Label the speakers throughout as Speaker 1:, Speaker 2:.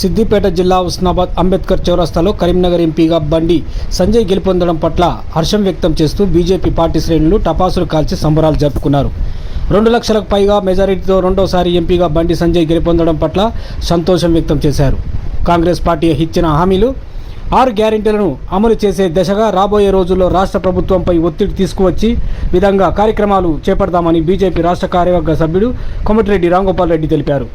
Speaker 1: సిద్దిపేట జిల్లా ఉస్నాబాద్ అంబేద్కర్ చౌరస్తాలో కరీంనగర్ ఎంపీగా బండి సంజయ్ గెలుపొందడం పట్ల హర్షం వ్యక్తం చేస్తూ బీజేపీ పార్టీ శ్రేణులు టపాసులు కాల్చి సంబరాలు జరుపుకున్నారు. రెండు లక్షలకు పైగా మెజారిటీతో రెండోసారి ఎంపీగా బండి సంజయ్ గెలుపొందడం పట్ల సంతోషం వ్యక్తం చేశారు. కాంగ్రెస్ పార్టీ ఇచ్చిన హామీలు ఆరు గ్యారెంటీలను అమలు చేసే దిశగా రాబోయే రోజుల్లో రాష్ట్ర ప్రభుత్వంపై ఒత్తిడి తీసుకువచ్చి విధంగా కార్యక్రమాలు చేపడతామని బీజేపీ రాష్ట్ర కార్యవర్గ సభ్యుడు కొమటిరెడ్డి రాంగోపాల్ రెడ్డి తెలిపారు.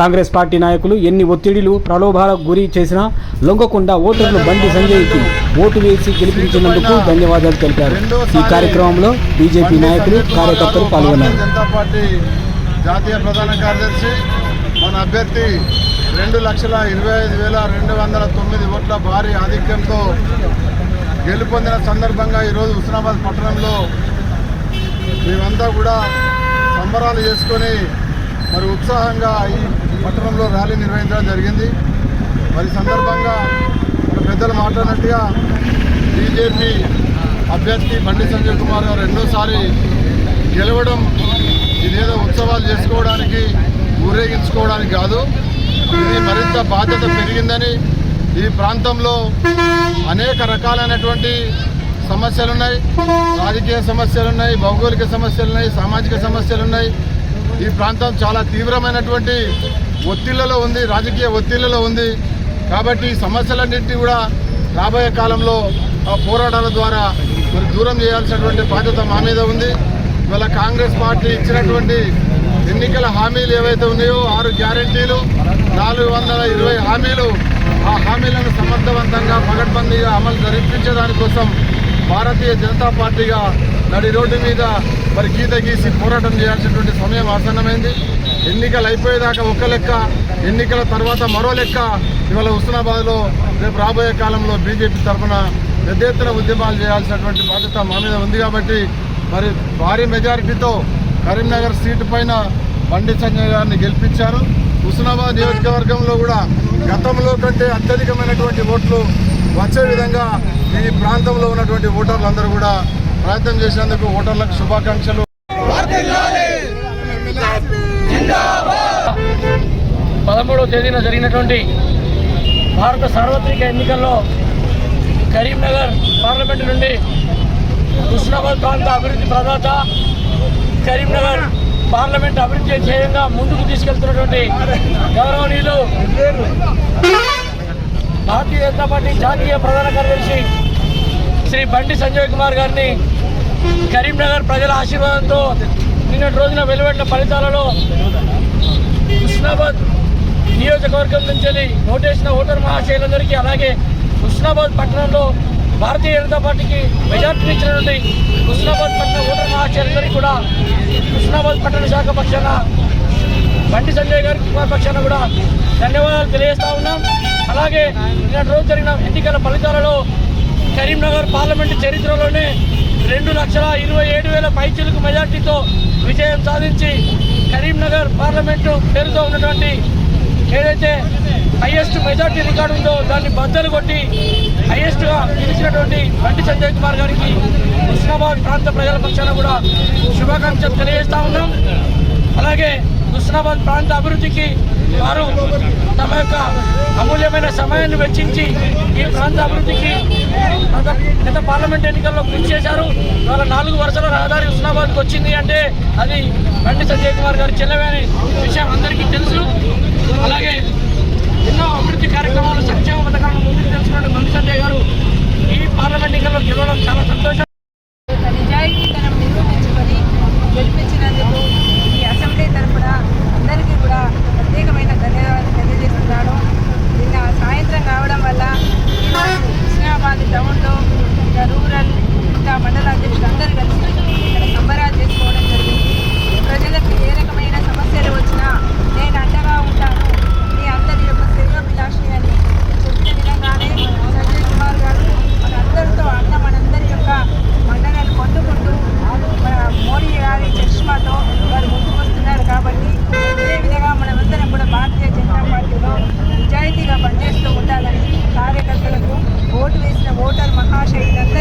Speaker 1: కాంగ్రెస్ పార్టీ నాయకులు ఎన్ని ఒత్తిడిలు ప్రలోభాలకు గురి చేసినా లొంగకుండా ఓటర్లు బండి సంజయ్కి ఓటు వేసి గెలిపించినందుకు ధన్యవాదాలు తెలిపారు. ఈ కార్యక్రమంలో బీజేపీ నాయకులు కార్యకర్తలు పాల్గొన్నారు.
Speaker 2: పార్టీ జాతీయ ప్రధాన కార్యదర్శి మన అభ్యర్థి రెండు లక్షల ఇరవై ఐదు వేల రెండు వందల తొమ్మిది ఓట్ల భారీ ఆధిక్యంతో గెలుపొందిన సందర్భంగా ఈరోజు హుస్నాబాద్ పట్టణంలో మేమంతా కూడా సంబరాలు చేసుకొని మరి ఉత్సాహంగా ఈ పట్టణంలో ర్యాలీ నిర్వహించడం జరిగింది. మరి సందర్భంగా పెద్దలు మాట్లాడినట్టుగా బీజేపీ అభ్యర్థి బండి సంజయ్ కుమార్ గారు రెండోసారి గెలవడం ఇదేదో ఉత్సవాలు చేసుకోవడానికి ఊరేగించుకోవడానికి కాదు. ఇది మరింత బాధ్యత పెరిగిందని ఈ ప్రాంతంలో అనేక రకాలైనటువంటి సమస్యలున్నాయి. రాజకీయ సమస్యలు ఉన్నాయి భౌగోళిక సమస్యలు ఉన్నాయి సామాజిక సమస్యలున్నాయి. ఈ ప్రాంతం చాలా తీవ్రమైనటువంటి ఒత్తిళ్ళలో ఉంది రాజకీయ ఒత్తిళ్ళలో ఉంది. కాబట్టి ఈ సమస్యలన్నింటినీ కూడా రాబోయే కాలంలో ఆ పోరాటాల ద్వారా మరి దూరం చేయాల్సినటువంటి బాధ్యత మా మీద ఉంది. ఇవాళ కాంగ్రెస్ పార్టీ ఇచ్చినటువంటి ఎన్నికల హామీలు ఏవైతే ఉన్నాయో ఆరు గ్యారెంటీలు నాలుగు వందల ఇరవై హామీలు ఆ హామీలను సమర్థవంతంగా పగడ్బందీగా అమలు జరిపించే దానికోసం భారతీయ జనతా పార్టీగా నడి రోడ్డు మీద మరి గీత గీసి పోరాటం చేయాల్సినటువంటి సమయం ఆసన్నమైంది. ఎన్నికలు అయిపోయేదాకా ఒక లెక్క ఎన్నికల తర్వాత మరో లెక్క. ఇవాళ హుస్నాబాద్లో రేపు రాబోయే కాలంలో బీజేపీ తరఫున పెద్ద ఎత్తున ఉద్యమాలు చేయాల్సినటువంటి బాధ్యత మా మీద ఉంది కాబట్టి మరి భారీ మెజారిటీతో కరీంనగర్ సీటు పైన బండి సంజయ్ గారిని గెలిపించారు. హుస్నాబాద్ నియోజకవర్గంలో కూడా గతంలో కంటే అత్యధికమైనటువంటి ఓట్లు వచ్చే విధంగా ఈ ప్రాంతంలో ఉన్నటువంటి ఓటర్లందరూ కూడా ప్రయత్నం చేసేందుకు ఓటర్లకు శుభాకాంక్షలు.
Speaker 3: పదమూడవ తేదీన జరిగినటువంటి భారత సార్వత్రిక ఎన్నికల్లో కరీంనగర్ పార్లమెంటు నుండి హుస్నాబాద్ ప్రాంత అభివృద్ధి ప్రదాత కరీంనగర్ పార్లమెంట్ అభివృద్ధి ధ్యేయంగా ముందుకు తీసుకెళ్తున్నటువంటి గౌరవనీయులు భారతీయ జనతా పార్టీ జాతీయ ప్రధాన కార్యదర్శి శ్రీ బండి సంజయ్ కుమార్ గారిని కరీంనగర్ ప్రజల ఆశీర్వాదంతో నిన్నటి రోజున వెలువడిన ఫలితాలలో హుస్నాబాద్ నియోజకవర్గం నుంచి వెళ్ళి ఓటేసిన ఓటర్ మహాశయులందరికీ అలాగే హుస్నాబాద్ పట్టణంలో భారతీయ జనతా పార్టీకి మెజార్టీ ఇచ్చినటువంటి హుస్నాబాద్ పట్టణ ఓటర్ మహాశయులందరికీ కూడా హుస్నాబాద్ పట్టణ శాఖ పక్షాన బండి సంజయ్ గారి కుమార్ పక్షాన కూడా ధన్యవాదాలు తెలియజేస్తా ఉన్నాం. అలాగే నిన్నటి రోజు జరిగిన ఎన్నికల ఫలితాలలో కరీంనగర్ పార్లమెంటు చరిత్రలోనే రెండు లక్షల ఇరవై ఏడు వేల పైచిలకు మెజార్టీతో విజయం సాధించి కరీంనగర్ పార్లమెంటు పేరుతో ఉన్నటువంటి ఏదైతే హైయెస్ట్ మెజార్టీ రికార్డు ఉందో దాన్ని బద్దలు కొట్టి హైయెస్ట్గా గెలిచినటువంటి బండి సంజయ్ కుమార్ గారికి హుస్నాబాద్ ప్రాంత ప్రజల పక్షాన కూడా శుభాకాంక్షలు తెలియజేస్తా ఉన్నాం. అలాగే హుస్నాబాద్ ప్రాంత అభివృద్ధికి వారు తమ యొక్క అమూల్యమైన సమయాన్ని వెచ్చించి ఈ ప్రాంత అభివృద్ధికి గత గత పార్లమెంట్ ఎన్నికల్లో కృషి చేశారు. వాళ్ళ నాలుగు వరుసల రహదారి హుస్నాబాద్కి వచ్చింది అంటే అది బండి సంజయ్ కుమార్ గారి చెల్లవే విషయం అందరికీ తెలుసు. నిజాయితీతనం నిరూపించుకొని గెలిపించినందుకు ఈ అసెంబ్లీ తరఫున అందరికీ కూడా ప్రత్యేకమైన మోటార్ మహాశైలంతా